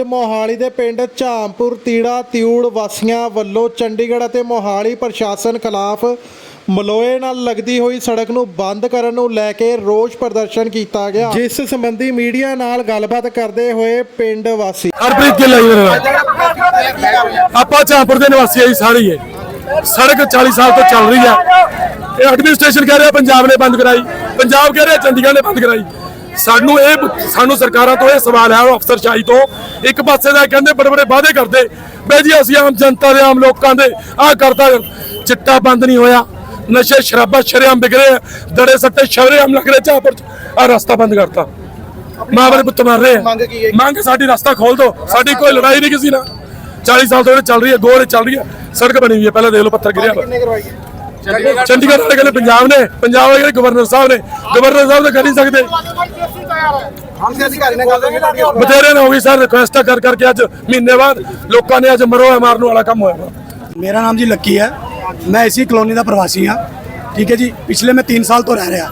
ਮੋਹਾਲੀ ਦੇ ਪਿੰਡ ਝਾਮਪੁਰ, ਤੀੜਾ, ਤਿਊੜ ਵਾਸੀਆਂ ਵੱਲੋਂ ਚੰਡੀਗੜ੍ਹ ਅਤੇ ਮੋਹਾਲੀ ਪ੍ਰਸ਼ਾਸਨ ਖਿਲਾਫ ਮਲੋਏ ਨਾਲ ਲੱਗਦੀ ਹੋਈ ਸੜਕ ਨੂੰ ਬੰਦ ਕਰਨ ਨੂੰ ਲੈ ਕੇ ਰੋਸ ਪ੍ਰਦਰਸ਼ਨ ਕੀਤਾ ਗਿਆ। ਜਿਸ ਸੰਬੰਧੀ ਮੀਡੀਆ ਨਾਲ ਗੱਲਬਾਤ ਕਰਦੇ ਹੋਏ ਪਿੰਡ ਵਾਸੀ ਹਰਪ੍ਰੀਤ ਗਿੱਲ ਹੈ ਜੀ ਮੇਰਾ ਨਾਮ ਆਪਾਂ ਚਾਂਪੁਰ ਦੇ ਨਿਵਾਸੀ ਆ ਸਾਰੇ ਹੀ ਇਹ। ਸੜਕ 40 ਸਾਲ ਤੋਂ ਚੱਲ ਰਹੀ ਹੈ ਇਹ ਐਡਮਿਨਿਸਟ੍ਰੇਸ਼ਨ ਕਹਿ ਰਿਹਾ, ਪੰਜਾਬ ਨੇ ਬੰਦ ਕਰਾਈ। ਪੰਜਾਬ ਕਹਿ ਰਿਹਾ, ਚੰਡੀਗੜ੍ਹ ਨੇ ਬੰਦ ਕਰਾਈ। ਸਾਨੂੰ ਇਹ ਸਾਨੂੰ ਸਰਕਾਰਾਂ ਤੋਂ ਇਹ ਸਵਾਲ ਹੈ ਉਹ ਅਫਸਰਸ਼ਾਹੀ ਤੋਂ। ਇੱਕ ਪਾਸੇ ਦਾ ਕਹਿੰਦੇ ਬੜੇ ਬੜੇ ਵਾਅਦੇ ਕਰਦੇ। ਬਈ ਜੀ ਅਸੀਂ ਆਮ ਜਨਤਾ ਦੇ ਆਮ ਲੋਕਾਂ ਦੇ ਆਹ ਕਰਤਾ। ਚਿੱਟਾ ਬੰਦ ਨਹੀਂ ਹੋਇਆ। ਨਸ਼ੇ ਸ਼ਰਾਬਾਂ ਸ਼ਰੇਆਮ ਵਿਕ ਰਹੇ ਦੜੇ ਸੱਟੇ ਸ਼ਰੇਆਮ ਲੱਗ ਰਹੇ ਚਾਪਰ ਆ ਰਸਤਾ ਬੰਦ ਕਰਤਾ। ਮਾਂ ਬਾਪ ਪੁੱਤ ਮਾਰ ਰਹੇ ਆ। ਮੰਗ ਕੀ ਹੈ? ਮੰਗ ਸਾਡੀ ਰਸਤਾ ਖੋਲ ਦਿਓ ਸਾਡੀ ਕੋਈ ਲੜਾਈ ਨਹੀਂ ਕਿਸੇ ਨਾਲ। 40 ਸਾਲ ਤੋਂ ਇਹ ਚੱਲ ਰਹੀ ਹੈ ਗੋਲ ਚੱਲ ਰਹੀ ਹੈ। ਸੜਕ ਬਣੀ ਹੋਈ ਹੈ ਪਹਿਲਾਂ ਦੇਖ ਲਓ ਪੱਥਰ ਗਿਰਿਆ ਚੰਡੀਗੜ੍ਹ ਵਾਲੇ ਕਹਿੰਦੇ ਪੰਜਾਬ ਨੇ ਪੰਜਾਬ ਵਾਲੇ ਕਹਿੰਦੇ ਗਵਰਨਰ ਸਾਹਿਬ ਨੇ। ਗਵਰਨਰ ਸਾਹਿਬ ਤਾਂ ਕਰ ਨਹੀਂ ਸਕਦੇ। ਬਥੇਰੇ ਨੇ ਹੋ ਗਈ ਸਰ ਰਿਕੁਐਸਟਾਂ ਕਰ ਕਰਕੇ ਅੱਜ ਮਹੀਨੇ ਬਾਅਦ ਲੋਕਾਂ ਨੇ ਅੱਜ ਮਰੋ ਹੈ ਮਾਰਨ ਵਾਲਾ ਕੰਮ ਹੋਇਆ। ਮੇਰਾ ਨਾਮ ਜੀ ਲੱਕੀ ਹੈ। ਮੈਂ ਇਸੀ ਕਲੋਨੀ ਦਾ ਪ੍ਰਵਾਸੀ ਹਾਂ। ਠੀਕ ਹੈ ਜੀ ਪਿਛਲੇ ਮੈਂ 3 ਸਾਲ ਤੋਂ ਰਹਿ ਰਿਹਾ।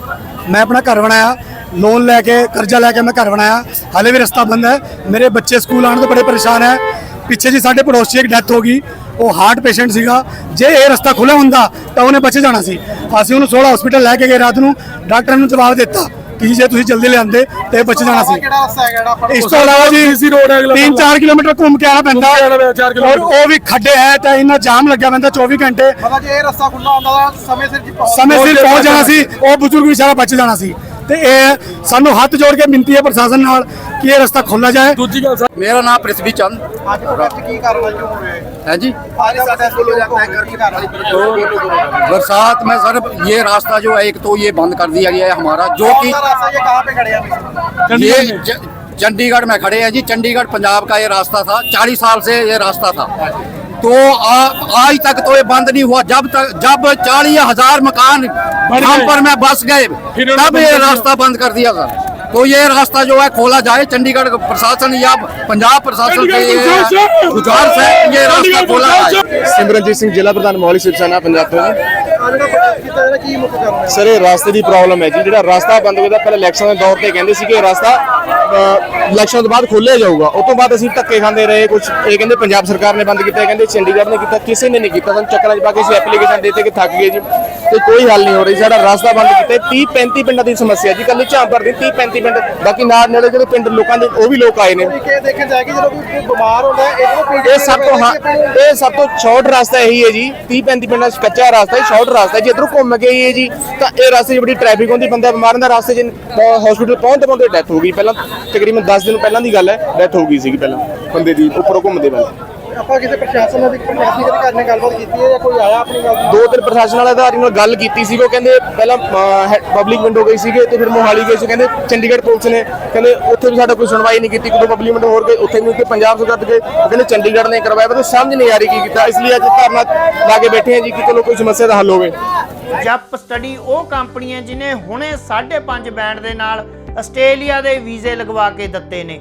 ਮੈਂ ਆਪਣਾ ਘਰ ਬਣਾਇਆ। ਲੋਨ ਲੈ ਕੇ ਕਰਜ਼ਾ ਲੈ ਕੇ ਮੈਂ ਘਰ ਬਣਾਇਆ। ਹਾਲੇ ਵੀ ਰਸਤਾ ਬੰਦ ਹੈ। ਮੇਰੇ ਬੱਚੇ ਸਕੂਲ ਆਉਣ ਤੋਂ ਬੜੇ ਪਰੇਸ਼ਾਨ ਹੈ। ਪਿੱਛੇ ਜੀ ਸਾਡੇ ਪੜੋਸੀ ਇੱਕ ਡੈਥ ਹੋ ਗਈ। ਉਹ ਹਾਰਟ ਪੇਸ਼ੈਂਟ ਸੀਗਾ। ਜੇ ਇਹ ਰਸਤਾ ਖੁੱਲ੍ਹਾ ਹੁੰਦਾ ਤਾਂ ਉਹਨੇ ਬਚ ਜਾਣਾ ਸੀ। ਅਸੀਂ ਉਹਨੂੰ 16 ਹਸਪੀਟਲ ਲੈ ਕੇ ਗਏ ਰਾਤ ਨੂੰ। ਡਾਕਟਰ ਨੇ ਜਵਾਬ ਦਿੱਤਾ। ਕਿ ਜੇ ਤੁਸੀਂ ਜਲਦੀ ਲਿਆਂਦੇ ਤੇ ਬਚ ਜਾਣਾ ਸੀ। ਕਿਹੜਾ ਰਸਤਾ ਹੈ ਜਿਹੜਾ ਆਪਾਂ ਇਸ ਤੋਂ ਇਲਾਵਾ ਜੀ road ਹੈ ਅਗਲਾ 3-4 ਕਿਲੋਮੀਟਰ ਘੁੰਮ ਕੇ ਆਣਾ ਪੈਂਦਾ। ਔਰ ਕਿਲੋਮੀਟਰ। ਉਹ ਵੀ ਖੱਡੇ ਹੈ ਤਾਂ ਇੰਨਾ ਜਾਮ ਲੱਗਿਆ ਪੈਂਦਾ 24 ਘੰਟੇ। ਪਤਾ ਜੇ ਇਹ ਰਸਤਾ ਖੁੱਲਾ ਹੁੰਦਾ ਤਾਂ ਸਮੇਂ ਸਿਰ ਜੀ ਪਹੁੰਚ ਸਮੇਂ ਸਿਰ ਪਹੁੰਚ ਜਾਣਾ ਸੀ ਉਹ ਬਜ਼ੁਰਗ ਵੀ ਸਾਰਾ ਬਚ ਜਾਣਾ ਸੀ। ਤੇ ਇਹ ਸਾਨੂੰ ਹੱਥ ਜੋੜ ਕੇ ਬੇਨਤੀ ਹੈ ਪ੍ਰਸ਼ਾਸਨ ਨਾਲ ਕਿ ਇਹ ਰਸਤਾ ਖੋਲ੍ਹਾ ਜਾਏ ਦੂਜੀ ਗੱਲ ਸਰ मेरा नाम पृथ्वी चंद ਅੱਜ ਪ੍ਰੋਜੈਕਟ ਕੀ ਕਾਰਵਾਈ ਕਿਉਂ ਹੋ ਰਿਹਾ ਹੈ है जी आज सक्सेसफुल हो जाता है घर की कार्रवाई बरसात में सर ये रास्ता जो है एक तो ये बंद कर दिया गया है हमारा जो कौन कि सा रास्ता ये कहाँ पे खड़े हैं अभी? ये च- चंडीगढ़ में खड़े हैं जी चंडीगढ़ पंजाब का ये रास्ता था चालीस साल से ये रास्ता था तो आ, आज तक तो ये बंद नहीं हुआ जब तक जब चालीस हजार मकान हम पर में बस गए तब ये रास्ता बंद कर दिया सर तो ये रास्ता जो है खोला जाए चंडीगढ़ प्रशासन या पंजाब प्रशासन के गुजारिश है ये रास्ता खोला जाए सिमरनजीत सिंह जिला प्रधान मौली शिवसेना पंजाब ਸਰ, ਇਹ ਰਸਤੇ ਦੀ ਪ੍ਰੋਬਲਮ ਹੈ ਜੀ। ਜਿਹੜਾ ਰਸਤਾ ਬੰਦ ਹੋਇਆ, ਪਹਿਲਾਂ ਇਲੈਕਸ਼ਨ ਦੇ ਦੌਰ ਤੇ ਕਹਿੰਦੇ ਸੀ ਕਿ ਇਹ ਰਸਤਾ ਇਲੈਕਸ਼ਨ ਤੋਂ ਬਾਅਦ ਖੋਲ੍ਹਿਆ ਜਾਊਗਾ। ਉਸ ਤੋਂ ਬਾਅਦ ਅਸੀਂ ਧੱਕੇ ਖਾਂਦੇ ਰਹੇ ਕੁਝ ਇਹ ਕਹਿੰਦੇ ਪੰਜਾਬ ਸਰਕਾਰ ਨੇ ਬੰਦ ਕੀਤਾ ਕਹਿੰਦੇ ਚੰਡੀਗੜ੍ਹ ਨੇ ਕੀਤਾ, ਕਿਸੇ ਨੇ ਨਹੀਂ ਕੀਤਾ। ਸਾਨੂੰ ਚੱਕਰਾਂ 'ਚ ਪਾ ਕੇ ਅਸੀਂ ਐਪਲੀਕੇਸ਼ਨ ਦੇ ਦਿੱਤੇ ਕਿ ਥੱਕ ਗਏ ਜੀ। ਤੇ ਕੋਈ ਹੱਲ ਨਹੀਂ ਹੋ ਰਹੀ। ਸਾਡਾ ਰਸਤਾ ਬੰਦ ਕੀਤਾ 30 35 ਪਿੰਡਾਂ ਦੀ ਸਮੱਸਿਆ ਜੀ। ਕੱਲ ਝਾਂਪਰ ਦੀ 30 35 ਪਿੰਡ ਬਾਕੀ ਨਾਲ ਨੇੜੇ ਜਿਹੜੇ ਪਿੰਡ ਲੋਕਾਂ ਦੇ ਉਹ ਵੀ ਲੋਕ ਆਏ ਨੇ। ਕਿ ਦੇਖਣ ਜਾਏਗੀ ਜਦੋਂ ਕੋਈ ਬਿਮਾਰ ਹੁੰਦਾ ਹੈ ਇਹਨੂੰ ਪੀੜੀ ਇਹ ਸਭ ਤੋਂ ਹਾਂ ਇਹ ਸਭ ਤੋਂ ਸ਼ਾਰਟ ਰਸਤਾ ਇਹੀ ਹੈ ਜੀ। 30 35 ਪਿੰਡਾਂ 'ਚ ਕੱਚਾ ਰਸਤਾ ਹੈ ਸ਼ਾਰਟ ਰਸਤਾ ਹੈ। ਜੇ ਇੱਧਰੋਂ ਘੁੰਮ ਕੇ ਆਈਏ ਜੀ ਤਾਂ ਇਹ ਰਸਤੇ 'ਚ ਬੜੀ ਟ੍ਰੈਫਿਕ ਹੁੰਦੀ ਬੰਦਾ ਬਿਮਾਰ ਹੁੰਦਾ ਰਸਤੇ 'ਚ ਹਸਪੀਟਲ ਪਹੁੰਚਦੇ ਪਹੁੰਚਦੇ ਡੈਥ ਹੋ ਗਈ। ਪਹਿਲਾਂ ਤਕਰੀਬਨ 10 ਦਿਨ ਪਹਿਲਾਂ ਦੀ ਗੱਲ ਹੈ ਡੈਥ ਹੋ ਗਈ ਸੀਗੀ ਪਹਿਲਾਂ ਬੰਦੇ ਦੀ ਉੱਪਰੋਂ ਘੁੰਮਦੇ ਬੰਦੇ ਆਪਾਂ ਕਿਸੇ ਪ੍ਰਸ਼ਾਸਨ ਨਾਲ ਪ੍ਰਸ਼ਾਸਨਿਕ ਅਧਿਕਾਰੀ ਨਾਲ ਗੱਲਬਾਤ ਕੀਤੀ ਹੈ ਜਾਂ ਕੋਈ ਆਇਆ ਆਪਣੀ ਗੱਲ ਦੋ? ਤਿੰਨ ਪ੍ਰਸ਼ਾਸਨ ਵਾਲੇ ਅਧਿਕਾਰੀ ਨਾਲ ਗੱਲ ਕੀਤੀ ਸੀ ਉਹ ਕਹਿੰਦੇ ਪਹਿਲਾਂ ਪਬਲਿਕ ਵਿੰਡੋ ਗਈ ਸੀਗੇ ਤੇ ਫਿਰ ਮੋਹਾਲੀ ਗਏ ਸੀ ਕਹਿੰਦੇ ਚੰਡੀਗੜ੍ਹ ਪੁਲਿਸ ਨੇ ਕਹਿੰਦੇ ਉੱਥੇ ਵੀ ਸਾਡਾ ਕੋਈ ਸੁਣਵਾਈ ਨਹੀਂ ਕੀਤੀ ਕੋਈ ਪਬਲਿਕ ਵਿੰਡੋ ਹੋਰ ਗਏ ਉੱਥੇ ਵੀ ਉੱਥੇ ਪੰਜਾਬ ਸਰਕਾਰ ਉਹ ਕਹਿੰਦੇ ਚੰਡੀਗੜ੍ਹ ਨੇ ਕਰਵਾਇਆ ਪਰ ਸਮਝ ਨਹੀਂ ਆ ਰਹੀ ਕੀ ਕੀਤਾ ਇਸ ਲਈ ਅੱਜ ਧਰਨਾ ਲਾ ਕੇ ਬੈਠੇ ਹਾਂ ਜੀ ਕਿ ਚਲੋ ਕੋਈ ਸਮੱਸਿਆ ਦਾ ਹੱਲ ਹੋਵੇ। ਜਪ ਸਟੱਡੀ ਉਹ ਕੰਪਨੀ ਹੈ ਜਿਨੇ ਹੁਣੇ 5.5 ਬੈਂਡ ਦੇ ਨਾਲ ਆਸਟ੍ਰੇਲੀਆ ਦੇ ਵੀਜ਼ੇ ਲਗਵਾ ਕੇ ਦਿੱਤੇ ਨੇ।